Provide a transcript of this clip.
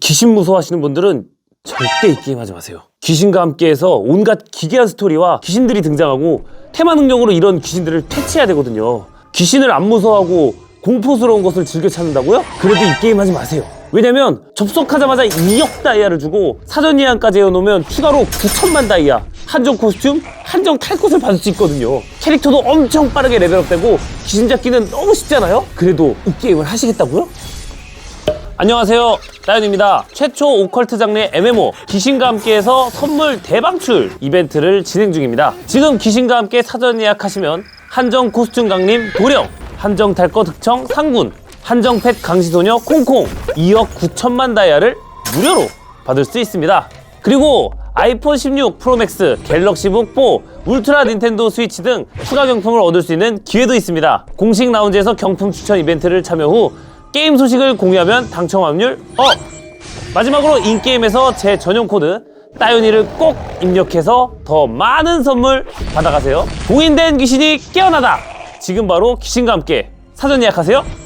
귀신 무서워하시는 분들은 절대 이 게임 하지 마세요. 귀신과 함께해서 온갖 기괴한 스토리와 귀신들이 등장하고 테마 능력으로 이런 귀신들을 퇴치해야 되거든요. 귀신을 안 무서워하고 공포스러운 것을 즐겨 찾는다고요? 그래도 이 게임 하지 마세요. 왜냐면 접속하자마자 2억 다이아를 주고 사전 예약까지 해놓으면 추가로 9천만 다이아 한정 코스튬, 한정 탈것을 받을 수 있거든요. 캐릭터도 엄청 빠르게 레벨업되고 귀신 잡기는 너무 쉽잖아요? 그래도 이 게임을 하시겠다고요? 안녕하세요. 따윤입니다. 최초 오컬트 장르 MMO 귀신과 함께해서 선물 대방출 이벤트를 진행 중입니다. 지금 귀신과 함께 사전 예약하시면 한정 코스튬 강림 도령 한정 탈거 득청 상군 한정 펫 강시소녀 콩콩 2억 9천만 다이아를 무료로 받을 수 있습니다. 그리고 아이폰 16 프로맥스, 갤럭시북 4, 울트라 닌텐도 스위치 등 추가 경품을 얻을 수 있는 기회도 있습니다. 공식 라운지에서 경품 추천 이벤트를 참여 후 게임 소식을 공유하면 당첨 확률 업! 마지막으로 인게임에서 제 전용 코드 따윤이를 꼭 입력해서 더 많은 선물 받아가세요. 봉인된 귀신이 깨어나다! 지금 바로 귀신과 함께 사전 예약하세요.